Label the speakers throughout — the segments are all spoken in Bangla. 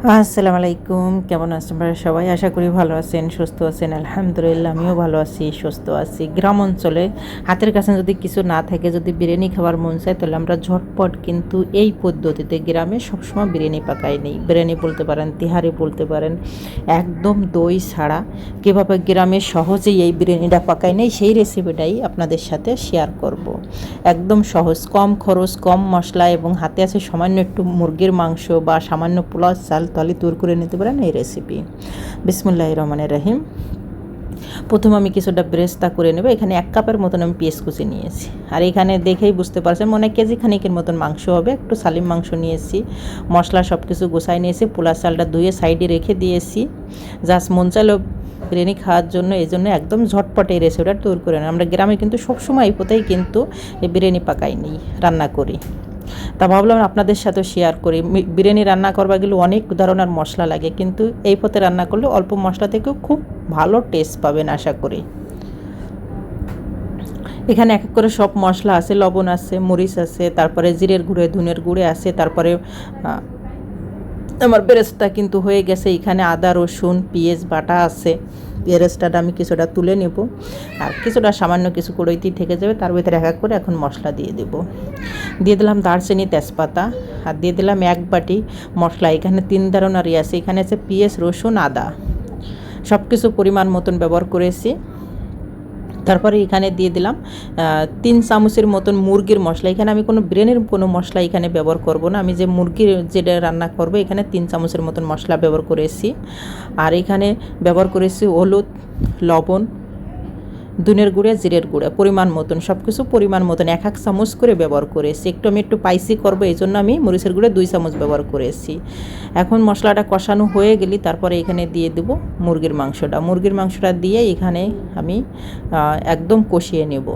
Speaker 1: আসসালামু আলাইকুম কেমন আছেন আপনারা সবাই? আশা করি ভালো আছেন, সুস্থ আছেন, আলহামদুলিল্লাহ, আমিও ভালো আছি, সুস্থ আছি। গ্রাম অঞ্চলে হাতের কাছে যদি কিছু না থাকে, যদি বিরিয়ানি খাবার মন চায়, তাহলে আমরা ঝটপট কিন্তু এই পদ্ধতিতে গ্রামে সবসময় বিরিয়ানি পাকাই নেই। বিরিয়ানি বলতে পারেন, তিহারি বলতে পারেন, একদম দই ছাড়া। কীভাবে গ্রামে সহজেই এই বিরিয়ানিটা পাকাই নেই, সেই রেসিপিটাই আপনাদের সাথে শেয়ার করব। একদম সহজ, কম খরচ, কম মশলা এবং হাতে আছে সামান্য একটু মুরগির মাংস বা সামান্য পোলাও চাল তাহলে তৈরি করে নিতে পারেন এই রেসিপি বিসমুল্লাহ রহমানের রাহিম। প্রথম আমি কিছুটা ব্রেস্তা করে নেব। এখানে এক কাপের মতন আমি পেঁয়াজ কুচি নিয়েছি। আর এখানে দেখেই বুঝতে পারছেন, মনে কেজি খানিকের মতন মাংস হবে। একটু সালিম মাংস নিয়েছি, মশলা সব কিছু গোছাই নিয়েছি পোলা চালটা ধুয়ে সাইডে রেখে দিয়েছি। জাস্ট মন চাইলেও বিরিয়ানি খাওয়ার জন্য, এই জন্য একদম ঝটপট এই রেসিপিটা তৈরি করে আমরা গ্রামে কিন্তু সবসময় পথেই কিন্তু এই বিরিয়ানি পাকাই নিই রান্না করি। তা ভাবলাম আপনাদের সাথে শেয়ার করি। বিরিয়ানি রান্না করবার গেলে অনেক ধরনের মশলা লাগে, কিন্তু এই পথে রান্না করলে অল্প মশলা থেকেও খুব ভালো টেস্ট পাবেন আশা করি। এখানে এক এক করে সব মশলা আছে, লবণ আছে, মরিচ আছে, তারপরে জিরের গুঁড়ে, ধুনের গুঁড়ে আছে, তারপরে আমার বেরেস্তা কিন্তু হয়ে গেছে, এখানে আদা, রসুন, পেঁয়াজ, বাটা আছে। পেঁয়াজটা আমি কিছুটা তুলে নেব। আর কিছুটা সামান্য কিছু কড়ইতি থেকে যাবে, তার ভিতরে এক এক করে এখন মশলা দিয়ে দেব। দিয়ে দিলাম দারচিনি তেজপাতা, আর দিয়ে দিলাম এক বাটি মশলা। এখানে তিন ধরনের আছে, এখানে আছে পেঁয়াজ, রসুন, আদা। সব কিছু পরিমাণ মতন ব্যবহার করেছি। তারপরে এখানে দিয়ে দিলাম তিন চামচের মতন মুরগির মশলা। এখানে আমি কোনো ব্রেনের কোনো মশলা এখানে ব্যবহার করব না। আমি যে মুরগির যেটা রান্না করব, এখানে তিন চামচের মতন মশলা ব্যবহার করেছি। আর এখানে ব্যবহার করেছি হলুদ, লবণ দুনের গুঁড়ে, জিরের গুঁড়ে, পরিমাণ মতন সব কিছু পরিমাণ মতন, এক এক চামচ করে ব্যবহার করেছি। একটু আমি একটু পাইসি করব, এই জন্য আমি মরিচের গুঁড়ে দুই চামচ ব্যবহার করেছি। এখন মশলাটা কষানো হয়ে গেলি তারপরে এখানে দিয়ে দেব মুরগির মাংসটা। মুরগির মাংসটা দিয়ে এখানে আমি একদম কষিয়ে নেব।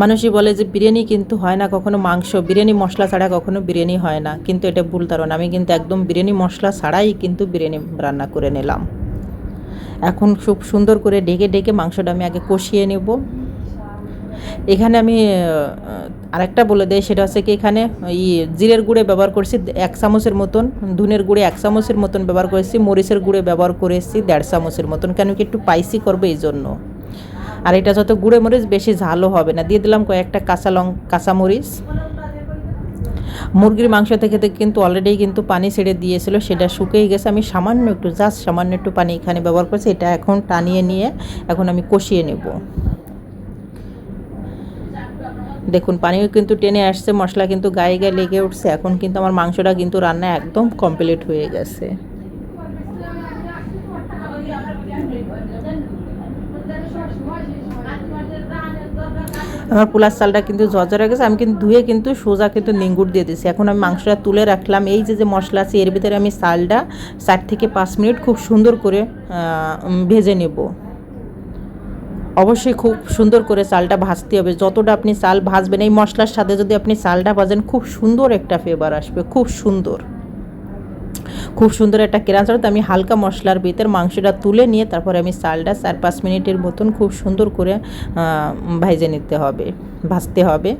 Speaker 1: মানুষই বলে যে বিরিয়ানি কিন্তু হয় না কখনো মাংস। বিরিয়ানি মশলা ছাড়া কখনো বিরিয়ানি হয় না। কিন্তু এটা ভুল ধারণা। আমি কিন্তু একদম বিরিয়ানি মশলা ছাড়াই কিন্তু বিরিয়ানি রান্না করে নিলাম। এখন খুব সুন্দর করে ডেকে ডেকে মাংসটা আমি আগে কষিয়ে নেব। এখানে আমি আরেকটা বলে দেয় সেটা হচ্ছে কি এখানে ই জিরের গুঁড়ে ব্যবহার করছি এক চামচের মতন, ধুনের গুঁড়ে এক চামচের মতন ব্যবহার করেছি, মরিচের গুঁড়ে ব্যবহার করেছি দেড় চামচের মতন, কেন কি একটু পাইসি করব এই জন্য। আর এটা যত গুঁড়ে মরিচ, বেশি ঝালও হবে না। দিয়ে দিলাম কয়েকটা কাঁচা লং, কাঁচা মরিচ। মুরগির মাংস থেকে কিন্তু অলরেডি কিন্তু পানি ছেড়ে দিয়েছিল, সেটা শুকিয়ে গেছে। আমি সামান্য একটু জাস্ট সামান্য একটু পানি এখানে ব্যবহার করছি, এটা এখন টানিয়ে নিয়ে এখন আমি কষিয়ে নেব। দেখুন পানিও কিন্তু টেনে আসছে, মশলা কিন্তু গায়ে গায়ে লেগে উঠছে, এখন কিন্তু আমার মাংসটা কিন্তু রান্না একদম কমপ্লিট হয়ে গেছে। আমার পোলার চালটা কিন্তু ঝরঝরে গেছে, আমি কিন্তু ধুয়ে কিন্তু সোজা কিন্তু নিঙ্গুর দিয়ে দিয়েছি। এখন আমি মাংসটা তুলে রাখলাম। এই যে যে মশলা আছে, এর ভিতরে আমি চালটা চার থেকে পাঁচ মিনিট খুব সুন্দর করে ভেজে নেব। অবশ্যই খুব সুন্দর করে চালটা ভাজতে হবে। যতটা আপনি চাল ভাজবেন, এই মশলার সাথে যদি আপনি চালটা ভাজেন, খুব সুন্দর একটা ফ্লেভার আসবে, খুব সুন্দর। খুব সুন্দর একটা কেরান তো আমি হালকা মশলার ভিতর মাংসটা তুলে নিয়ে তারপরে আমি চালটা চার পাঁচ মিনিটের মতন খুব সুন্দর করে ভাইজে নিতে হবে, ভাজতে হবে।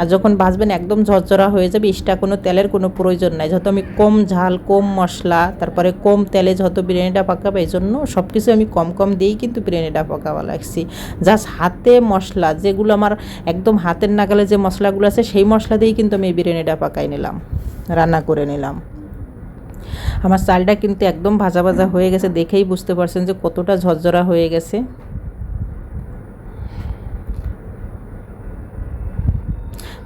Speaker 1: আর যখন ভাজবেন একদম ঝরঝরা হয়ে যাবে, ইস্টা কোনো তেলের কোনো প্রয়োজন নাই। যত আমি কম ঝাল, কম মশলা, তারপরে কম তেলে যত বিরিয়ানিটা পাকাবো, এই জন্য সব কিছু আমি কম কম দিয়েই কিন্তু বিরিয়ানিটা পাকাবা লাগছি। জাস্ট হাতে মশলা, যেগুলো আমার একদম হাতের নাগালে যে মশলাগুলো আছে, সেই মশলা দিয়েই কিন্তু আমি এই বিরিয়ানিটা পাকাই নিলাম, রান্না করে নিলাম। আমার চালটা কিন্তু একদম ভাজা ভাজা হয়ে গেছে, দেখেই বুঝতে পারছেন যে কতটা ঝরঝরা হয়ে গেছে।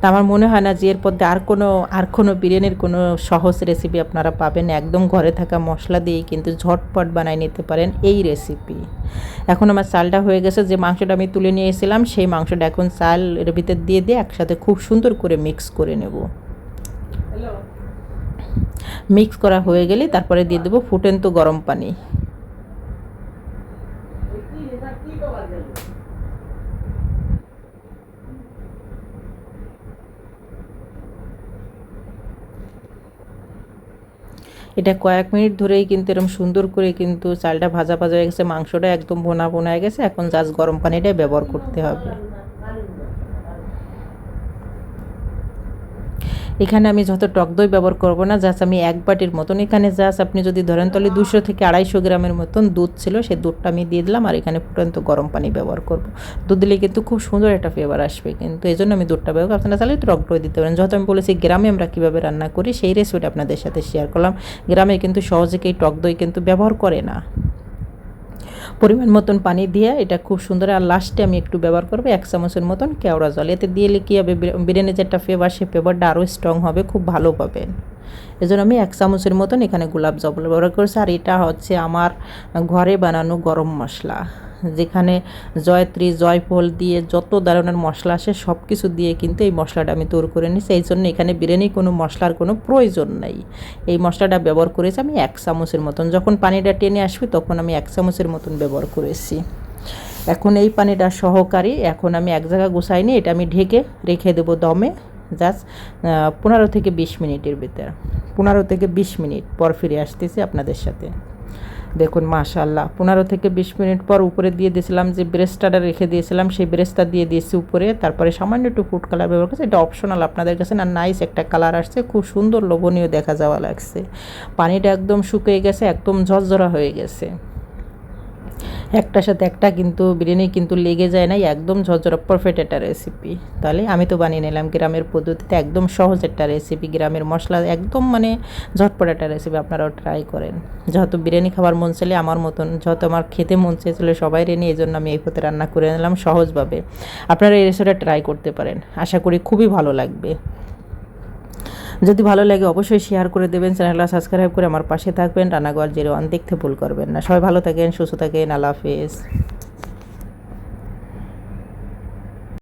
Speaker 1: তা আমার মনে হয় না যে এর পথে আর কোনো আর কোনো বিরিয়ানির কোনো সহজ রেসিপি আপনারা পাবেন। একদম ঘরে থাকা মশলা দিয়েই কিন্তু ঝটপট বানাই নিতে পারেন এই রেসিপি এখন আমার চালটা হয়ে গেছে, যে মাংসটা আমি তুলে নিয়ে সেই মাংসটা এখন চাল এর ভিতর দিয়ে দিয়ে একসাথে খুব সুন্দর করে মিক্স করে নেব। মিক্স করা হয়ে গেলে তারপরে দিয়ে দেবো ফুটেন্ত গরম পানি। এটা কয়েক মিনিট ধরেই কিন্তু এরকম সুন্দর করে কিন্তু চালটা ভাজা ভাজা হয়ে গেছে, মাংসটা একদম বোনা বোনা হয়ে গেছে, এখন জাস্ট গরম পানিটাই ব্যবহার করতে হবে। এখানে আমি যত টক দই ব্যবহার করব না জাস্ট আমি এক বাটির মতন। এখানে জাস্ট আপনি যদি ধরেন তাহলে দুশো থেকে আড়াইশো গ্রামের মতন দুধ ছিল সেই দুধটা আমি দিয়ে দিলাম, আর এখানে ফুটন্ত গরম পানি ব্যবহার করব। দুধ দিলে কিন্তু খুব সুন্দর একটা ফ্লেভার আসবে, কিন্তু এই জন্য আমি দুধটা ব্যবহার আপনারা তাহলে টক দই দিতে পারেন। যত আমি বলেছি গ্রামে আমরা কীভাবে রান্না করি, সেই রেসিপিটা আপনাদের সাথে শেয়ার করলাম। গ্রামে কিন্তু সহজে কেউ টক দই কিন্তু ব্যবহার করে না। পরিমাণ মতন পানি দিয়ে এটা খুব সুন্দর, আর লাস্টে আমি একটু ব্যবহার করব এক চামচের মতন কেওড়া জল। এতে দিলে কী হবে? বিরিয়ানি বিরিয়ানির যে একটা ফ্লেভার সে ফ্লেভারটা আরও স্ট্রং হবে, খুব ভালো পাবেন এজন্য আমি এক চামচের মতন এখানে গোলাপ জল ব্যবহার করেছি, আর এটা হচ্ছে আমার ঘরে বানানো গরম মশলা। যেখানে জয়ত্রী, জয়ফল দিয়ে যত ধরনের মশলা আসে সব কিছু দিয়ে কিন্তু এই মশলাটা আমি তৈরি করে নিয়েছি। এই জন্য এখানে বিরিয়ানি কোনো মশলার কোনো প্রয়োজন নাই। এই মশলাটা ব্যবহার করেছি আমি এক চামচের মতন। যখন পানিটা টেনে আসবে, তখন আমি এক চামচের মতন ব্যবহার করেছি। এখন এই পানিটা সহকারী এখন আমি এক জায়গায় গুছাই নিয়ে এটা আমি ঢেকে রেখে দেবো দমে, জাস্ট পনেরো থেকে বিশ মিনিটের ভিতরে। পনেরো থেকে বিশ মিনিট পর ফিরে আসতেছি আপনাদের সাথে। দেখুন মাশাল্লাহ পনেরো থেকে বিশ মিনিট পর উপরে দিয়ে দিয়েছিলাম যে ব্রেস্টাটা রেখে দিয়েছিলাম, সেই ব্রেস্টটা দিয়ে দিয়েছি উপরে। তারপরে সামান্য একটু ফুড কালার ব্যবহার করছে। এটা অপশনাল আপনাদের কাছে না, নাইস একটা কালার আসছে। খুব সুন্দর লোভনীয় দেখা যাওয়া লাগছে। পানিটা একদম শুকিয়ে গেছে, একদম ঝরঝরা হয়ে গেছে। একটার সাথে একটা কিন্তু বিরিয়ানি কিন্তু লেগে যায় নাই, একদম ঝরঝরা পারফেক্ট একটা রেসিপি তাহলে আমি তো বানিয়ে নিলাম গ্রামের পদ্ধতিতে একদম সহজ একটা রেসিপি গ্রামের মশলা একদম মানে ঝটপট একটা রেসিপি আপনারাও ট্রাই করেন। যেহেতু বিরিয়ানি খাবার মন চাইলে আমার মতন, যেহেতু আমার খেতে মন চেয়েছিল সবাই রেনে এই জন্য আমি এই পথে রান্না করে নিলাম সহজভাবে। আপনারা এই রেসিপিটা ট্রাই করতে পারেন, আশা করি খুবই ভালো লাগবে। যদি ভালো লাগে অবশ্যই শেয়ার করে দেবেন চ্যানেলটা সাবস্ক্রাইব করে আমার পাশে থাকবেন। রান্নাঘর জিরো ওয়ান দেখতে ভুল করবেন না। সবাই ভালো থাকেন, সুস্থ থাকেন, আল্লাহ হাফেজ।